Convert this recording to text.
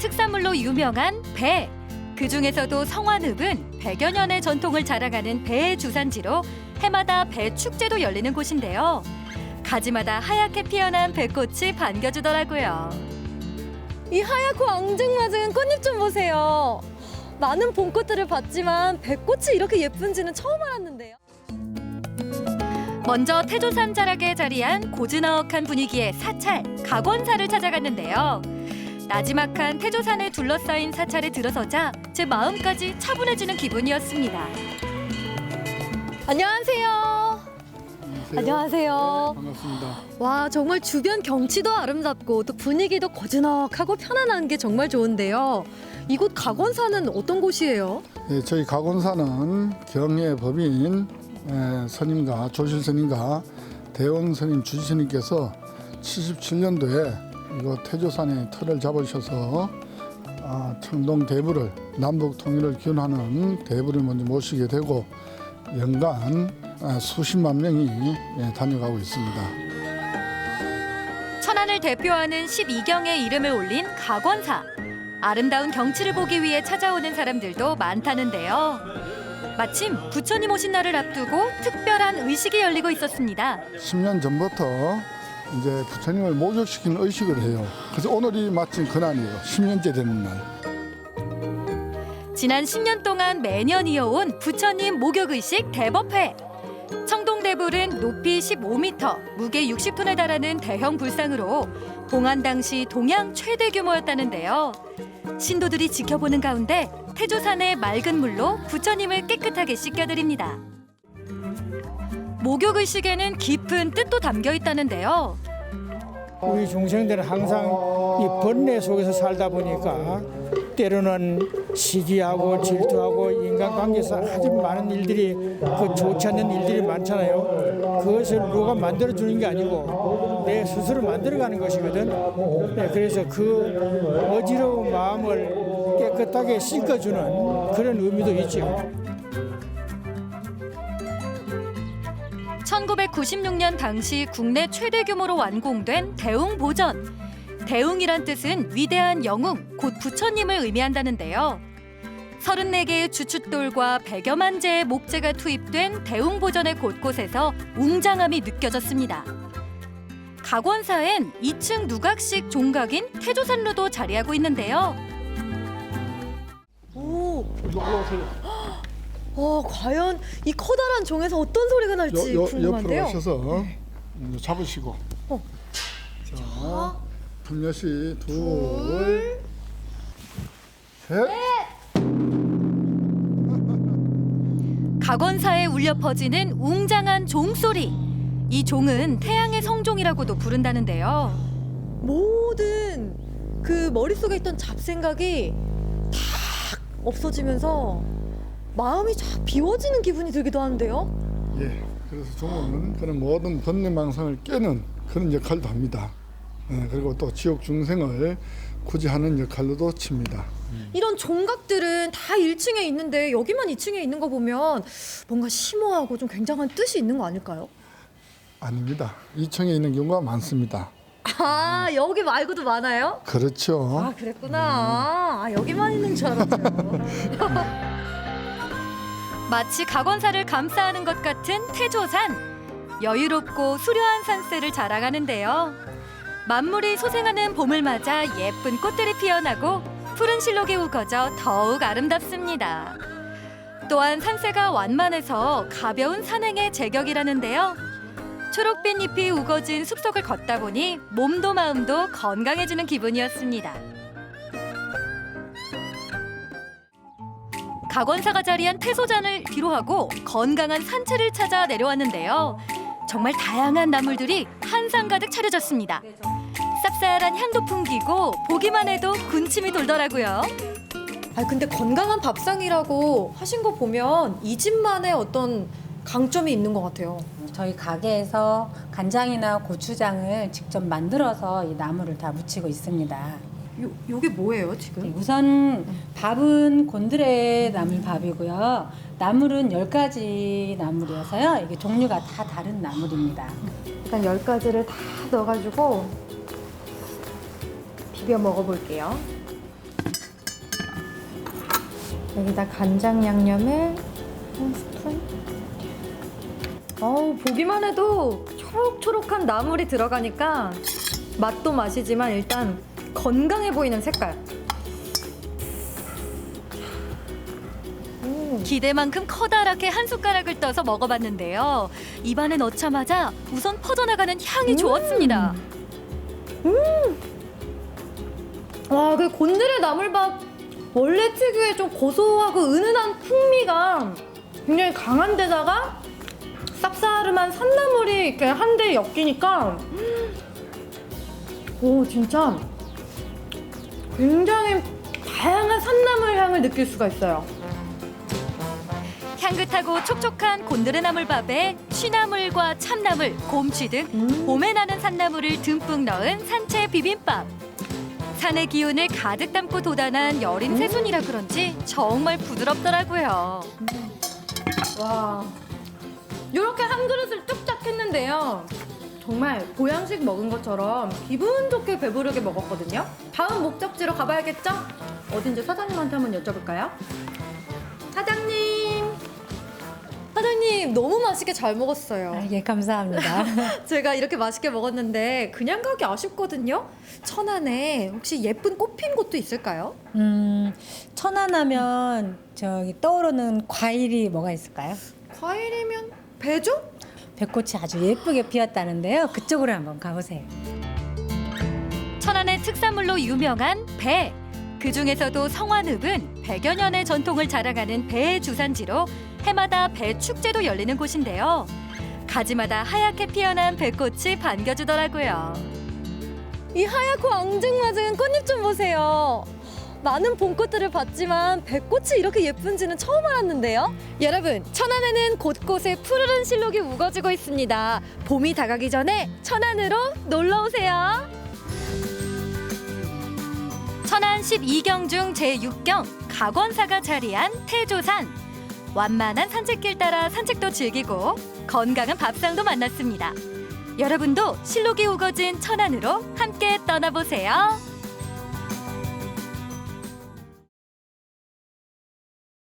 특산물로 유명한 배. 그 중에서도 성완읍은 100여 년의 전통을 자랑하는 배의 주산지로 해마다 배 축제도 열리는 곳인데요. 가지마다 하얗게 피어난 배꽃이 반겨주더라고요. 이 하얗고 앙증맞은 꽃잎 좀 보세요. 많은 봄꽃들을 봤지만 배꽃이 이렇게 예쁜지는 처음 알았는데요. 먼저 태조산 자락에 자리한 고즈넉한 분위기의 사찰 각원사를 찾아갔는데요. 나지막한 태조산에 둘러싸인 사찰에 들어서자 제 마음까지 차분해지는 기분이었습니다. 안녕하세요. 안녕하세요. 반갑습니다. 와 정말 주변 경치도 아름답고 또 분위기도 고즈넉하고 편안한 게 정말 좋은데요. 이곳 각원사는 어떤 곳이에요? 예, 저희 각원사는 경의 법인 에, 스님과 조실 스님과 대원 스님 주지 스님께서 77년도에 이곳 태조산에 터를 잡으셔서 아, 청동 대부를 남북 통일을 기원하는 대부를 먼저 모시게 되고 연간 아, 수십만 명이 예, 다녀가고 있습니다. 천안을 대표하는 12경의 이름을 올린 각원사. 아름다운 경치를 보기 위해 찾아오는 사람들도 많다는데요. 마침 부처님 오신 날을 앞두고 특별한 의식이 열리고 있었습니다. 10년 전부터 이제 부처님을 목욕시키는 의식을 해요. 그래서 오늘이 마침 그날이에요. 10년째 되는 날. 지난 10년 동안 매년 이어온 부처님 목욕 의식 대법회. 청동대불은 높이 15m, 무게 60톤에 달하는 대형 불상으로 봉안 당시 동양 최대 규모였다는데요. 신도들이 지켜보는 가운데 태조산의 맑은 물로 부처님을 깨끗하게 씻겨드립니다. 목욕 의식에는 깊은 뜻도 담겨 있다는데요. 우리 중생들은 항상 이 번뇌 속에서 살다 보니까 때로는 시기하고 질투하고 인간관계에서 아주 많은 일들이 그 좋지 않는 일들이 많잖아요. 그것을 누가 만들어 주는 게 아니고 내 스스로 만들어가는 것이거든. 네, 그래서 그 어지러운 마음을 깨끗하게 씻어주는 그런 의미도 있죠. 1996년 당시 국내 최대 규모로 완공된 대웅보전. 대웅이란 뜻은 위대한 영웅, 곧 부처님을 의미한다는데요. 34개의 주춧돌과 100여만 재의 목재가 투입된 대웅보전의 곳곳에서 웅장함이 느껴졌습니다. 각원사엔 2층 누각식 종각인 태조산로도 자리하고 있는데요. 오. 와 과연 이 커다란 종에서 어떤 소리가 날지 요, 요, 궁금한데요. 옆으로 오셔서 음, 잡으시고 어. 자 분여시 둘, 셋. 각원사에 울려 퍼지는 웅장한 종소리. 이 종은 태양의 성종이라고도 부른다는데요. 모든 그 머릿속에 있던 잡생각이 탁 없어지면서 마음이 쫙 비워지는 기분이 들기도 하는데요. 예, 그래서 종은 그런 모든 번뇌망상을 깨는 그런 역할도 합니다. 예, 그리고 또 지옥 중생을 구제하는 역할로도 칩니다. 이런 종각들은 다 1층에 있는데 여기만 2층에 있는 거 보면 뭔가 심오하고 좀 굉장한 뜻이 있는 거 아닐까요? 아닙니다. 2층에 있는 경우가 많습니다. 아 여기 말고도 많아요? 그렇죠. 아 그랬구나. 아 여기만 있는 줄 알았죠. 마치 각원사를 감싸는 것 같은 태조산. 여유롭고 수려한 산세를 자랑하는데요. 만물이 소생하는 봄을 맞아 예쁜 꽃들이 피어나고 푸른 실록이 우거져 더욱 아름답습니다. 또한 산세가 완만해서 가벼운 산행의 제격이라는데요. 초록빛 잎이 우거진 숲속을 걷다 보니 몸도 마음도 건강해지는 기분이었습니다. 각원사가 자리한 태소잔을 뒤로하고 건강한 산채를 찾아 내려왔는데요. 정말 다양한 나물들이 한상 가득 차려졌습니다. 쌉쌀한 향도 풍기고 보기만 해도 군침이 돌더라고요. 아 근데 건강한 밥상이라고 하신 거 보면 이 집만의 어떤 강점이 있는 것 같아요. 저희 가게에서 간장이나 고추장을 직접 만들어서 이 나물을 다 무치고 있습니다. 요 요게 뭐예요 지금? 우선 밥은 곤드레 나물 밥이고요. 나물은 열 가지 나물이어서요. 이게 종류가 다 다른 나물입니다. 일단 열 가지를 다 넣어가지고 비벼 먹어볼게요. 여기다 간장 양념을 한 스푼. 어우 보기만 해도 초록초록한 나물이 들어가니까 맛도 맛이지만 일단 건강해 보이는 색깔. 기대만큼 커다랗게 한 숟가락을 떠서 먹어봤는데요. 입안에 넣자마자 우선 퍼져나가는 향이 좋았습니다. 와, 그 곤드레 나물밥 원래 특유의 좀 고소하고 은은한 풍미가 굉장히 강한 데다가 쌉싸름한 산나물이 이렇게 한데 엮이니까 오 진짜 굉장히 다양한 산나물 향을 느낄 수가 있어요. 향긋하고 촉촉한 곤드레 나물밥에 취나물과 참나물, 곰취 등 음. 봄에 나는 산나물을 듬뿍 넣은 산채 비빔밥. 산의 기운을 가득 담고 돋아난 여린 새순이라 그런지 정말 부드럽더라고요. 와, 이렇게 한 그릇을 뚝딱 했는데요. 정말 보양식 먹은 것처럼 기분 좋게 배부르게 먹었거든요. 다음 목적지로 가봐야겠죠? 어딘지 사장님한테 한번 여쭤볼까요? 사장님! 사장님, 너무 맛있게 잘 먹었어요. 아, 예, 감사합니다. 제가 이렇게 맛있게 먹었는데 그냥 가기 아쉽거든요. 천안에 혹시 예쁜 꽃 핀 곳도 있을까요? 음, 천안하면 저기 떠오르는 과일이 뭐가 있을까요? 과일이면 배주? 배꽃이 아주 예쁘게 피었다는데요. 그쪽으로 한번 가보세요. 천안의 특산물로 유명한 배. 그 중에서도 성완읍은 100여 년의 전통을 자랑하는 배의 주산지로 해마다 배 축제도 열리는 곳인데요. 가지마다 하얗게 피어난 배꽃이 반겨주더라고요. 이 하얗고 앙증맞은 꽃잎 좀 보세요. 많은 봄꽃들을 봤지만 배꽃이 이렇게 예쁜지는 처음 알았는데요. 여러분, 천안에는 곳곳에 푸르른 실록이 우거지고 있습니다. 봄이 다가기 전에 천안으로 놀러 오세요. 천안 12경 중 제6경 각원사가 자리한 태조산. 완만한 산책길 따라 산책도 즐기고 건강한 밥상도 만났습니다. 여러분도 실록이 우거진 천안으로 함께 떠나보세요.